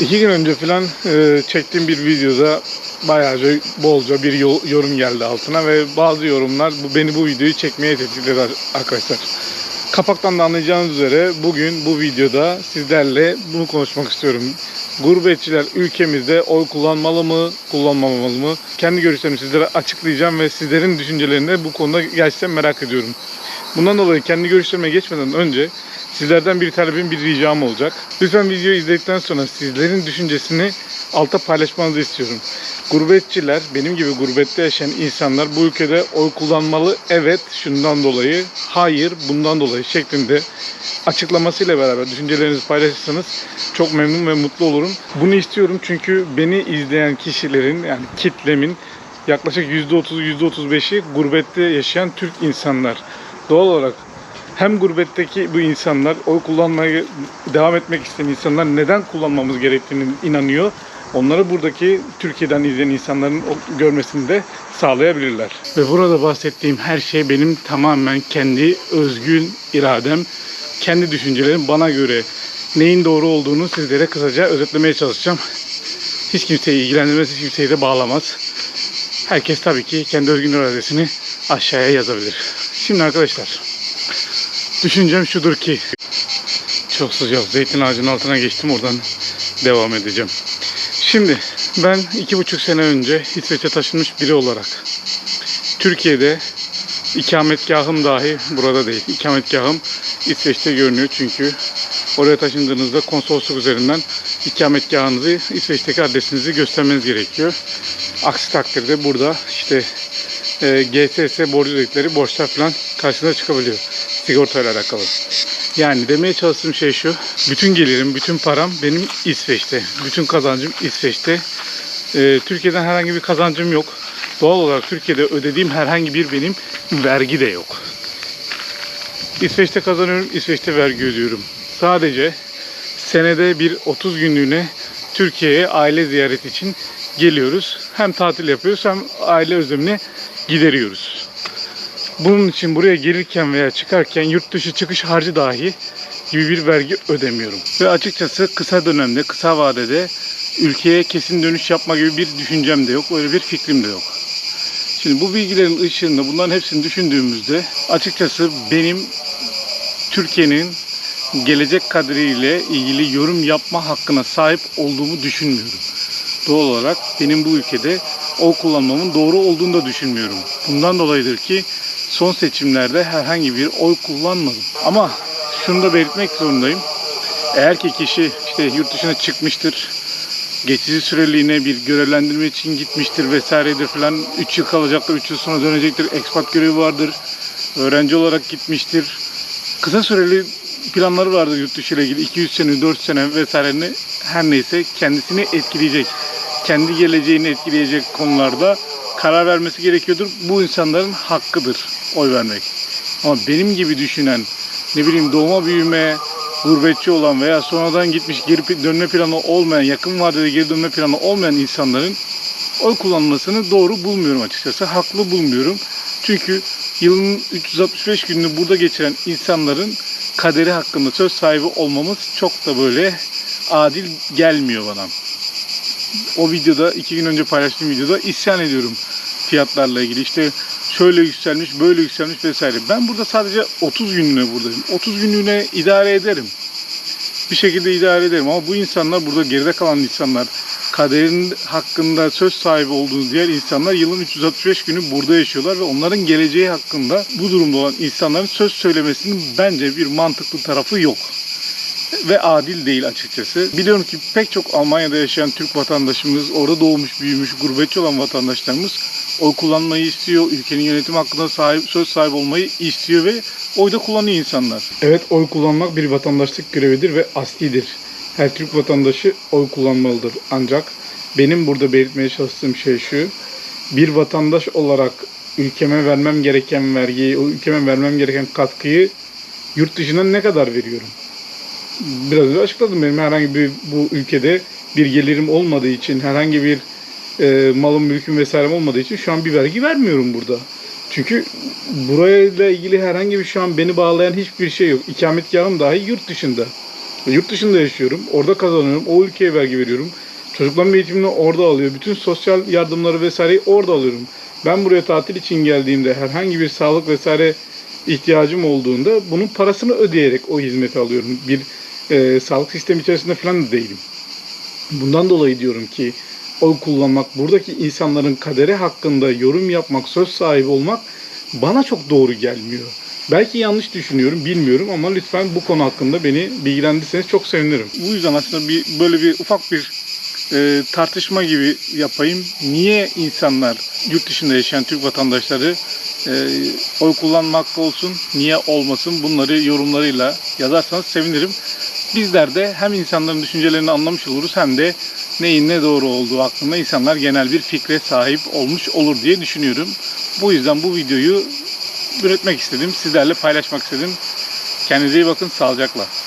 İki gün önce falan e, çektiğim bir videoda bayağıca bolca bir yo- yorum geldi altına ve bazı yorumlar bu beni bu videoyu çekmeye tetikledi ar- arkadaşlar. Kapaktan da anlayacağınız üzere bugün bu videoda sizlerle bunu konuşmak istiyorum. Gurbetçiler ülkemizde oy kullanmalı mı, kullanmamalı mı? Kendi görüşlerimi sizlere açıklayacağım ve sizlerin düşüncelerini bu konuda gerçekten merak ediyorum. Bundan dolayı kendi görüşlerime geçmeden önce sizlerden bir talebim, bir ricam olacak. Lütfen videoyu izledikten sonra sizlerin düşüncesini alta paylaşmanızı istiyorum. Gurbetçiler, benim gibi gurbette yaşayan insanlar bu ülkede oy kullanmalı. Evet, şundan dolayı, hayır, bundan dolayı şeklinde açıklamasıyla beraber düşüncelerinizi paylaşırsanız çok memnun ve mutlu olurum. Bunu istiyorum çünkü beni izleyen kişilerin yani kitlemin yaklaşık %30'u %35'i gurbette yaşayan Türk insanlar. Doğal olarak hem gurbetteki bu insanlar oy kullanmaya devam etmek isteyen insanlar neden kullanmamız gerektiğini inanıyor. Onları buradaki Türkiye'den izleyen insanların görmesini de sağlayabilirler. Ve burada bahsettiğim her şey benim tamamen kendi özgün iradem, kendi düşüncelerim bana göre neyin doğru olduğunu sizlere kısaca özetlemeye çalışacağım. Hiç kimseyi ilgilendirmez, hiç kimseyi de bağlamaz. Herkes tabii ki kendi özgün iradesini aşağıya yazabilir. Şimdi arkadaşlar, düşüncem şudur ki çok sıcak. Zeytin ağacının altına geçtim oradan devam edeceğim. Şimdi ben iki buçuk sene önce İsveç'e taşınmış biri olarak Türkiye'de ikametgahım dahi burada değil. İkametgahım İsveç'te görünüyor çünkü oraya taşındığınızda konsolosluk üzerinden ikametgahınızı İsveç'teki adresinizi göstermeniz gerekiyor. Aksi takdirde burada işte e, GSS borcu dedikleri borçlar falan karşınıza çıkabiliyor. Sigortayla alakalı. Yani demeye çalıştığım şey şu. Bütün gelirim, bütün param benim İsveç'te. Bütün kazancım İsveç'te. Ee, Türkiye'den herhangi bir kazancım yok. Doğal olarak Türkiye'de ödediğim herhangi bir benim vergi de yok. İsveç'te kazanıyorum, İsveç'te vergi ödüyorum. Sadece senede bir 30 günlüğüne Türkiye'ye aile ziyareti için geliyoruz. Hem tatil yapıyoruz hem aile özlemini gideriyoruz. Bunun için buraya gelirken veya çıkarken yurt dışı çıkış harcı dahi gibi bir vergi ödemiyorum. Ve açıkçası kısa dönemde, kısa vadede ülkeye kesin dönüş yapma gibi bir düşüncem de yok. Öyle bir fikrim de yok. Şimdi bu bilgilerin ışığında bunların hepsini düşündüğümüzde açıkçası benim Türkiye'nin gelecek kaderiyle ilgili yorum yapma hakkına sahip olduğumu düşünmüyorum. Doğal olarak benim bu ülkede oy kullanmamın doğru olduğunu da düşünmüyorum. Bundan dolayıdır ki son seçimlerde herhangi bir oy kullanmadım. Ama şunu da belirtmek zorundayım. Eğer ki kişi işte yurt dışına çıkmıştır, geçici süreliğine bir görevlendirme için gitmiştir vesairedir falan 3 yıl kalacaktır, 3 yıl sonra dönecektir, expat görevi vardır, öğrenci olarak gitmiştir. Kısa süreli planları vardır yurt dışı ile ilgili 200 sene, 4 sene vesaireni her neyse kendisini etkileyecek, kendi geleceğini etkileyecek konularda karar vermesi gerekiyordur. Bu insanların hakkıdır oy vermek. Ama benim gibi düşünen, ne bileyim doğma büyüme, gurbetçi olan veya sonradan gitmiş geri dönme planı olmayan, yakın vadede geri dönme planı olmayan insanların oy kullanmasını doğru bulmuyorum açıkçası. Haklı bulmuyorum. Çünkü yılın 365 gününü burada geçiren insanların kaderi hakkında söz sahibi olmamız çok da böyle adil gelmiyor bana. O videoda iki gün önce paylaştığım videoda isyan ediyorum fiyatlarla ilgili. İşte şöyle yükselmiş, böyle yükselmiş vesaire. Ben burada sadece 30 günlüğüne buradayım. 30 günlüğüne idare ederim. Bir şekilde idare ederim ama bu insanlar burada geride kalan insanlar, kaderin hakkında söz sahibi olduğu diğer insanlar yılın 365 günü burada yaşıyorlar ve onların geleceği hakkında bu durumda olan insanların söz söylemesinin bence bir mantıklı tarafı yok ve adil değil açıkçası. Biliyorum ki pek çok Almanya'da yaşayan Türk vatandaşımız, orada doğmuş, büyümüş, gurbetçi olan vatandaşlarımız oy kullanmayı istiyor, ülkenin yönetim hakkında sahip, söz sahibi olmayı istiyor ve oy da kullanıyor insanlar. Evet, oy kullanmak bir vatandaşlık görevidir ve aslidir. Her Türk vatandaşı oy kullanmalıdır. Ancak benim burada belirtmeye çalıştığım şey şu. Bir vatandaş olarak ülkeme vermem gereken vergiyi, o ülkeme vermem gereken katkıyı yurt dışına ne kadar veriyorum? Biraz önce açıkladım benim herhangi bir bu ülkede bir gelirim olmadığı için herhangi bir e, malım mülküm vesairem olmadığı için şu an bir vergi vermiyorum burada. Çünkü burayla ilgili herhangi bir şu an beni bağlayan hiçbir şey yok. İkametgahım dahi yurt dışında. Yurt dışında yaşıyorum. Orada kazanıyorum. O ülkeye vergi veriyorum. Çocuklarım eğitimini orada alıyor. Bütün sosyal yardımları vesaireyi orada alıyorum. Ben buraya tatil için geldiğimde herhangi bir sağlık vesaire ihtiyacım olduğunda bunun parasını ödeyerek o hizmeti alıyorum. Bir e, sağlık sistemi içerisinde falan da değilim. Bundan dolayı diyorum ki oy kullanmak, buradaki insanların kaderi hakkında yorum yapmak, söz sahibi olmak bana çok doğru gelmiyor. Belki yanlış düşünüyorum, bilmiyorum ama lütfen bu konu hakkında beni bilgilendirirseniz çok sevinirim. Bu yüzden aslında bir böyle bir ufak bir e, tartışma gibi yapayım. Niye insanlar yurt dışında yaşayan Türk vatandaşları e, oy kullanma hakkı olsun, niye olmasın bunları yorumlarıyla yazarsanız sevinirim. Bizler de hem insanların düşüncelerini anlamış oluruz hem de neyin ne doğru olduğu hakkında insanlar genel bir fikre sahip olmuş olur diye düşünüyorum. Bu yüzden bu videoyu üretmek istedim. Sizlerle paylaşmak istedim. Kendinize iyi bakın. Sağlıcakla.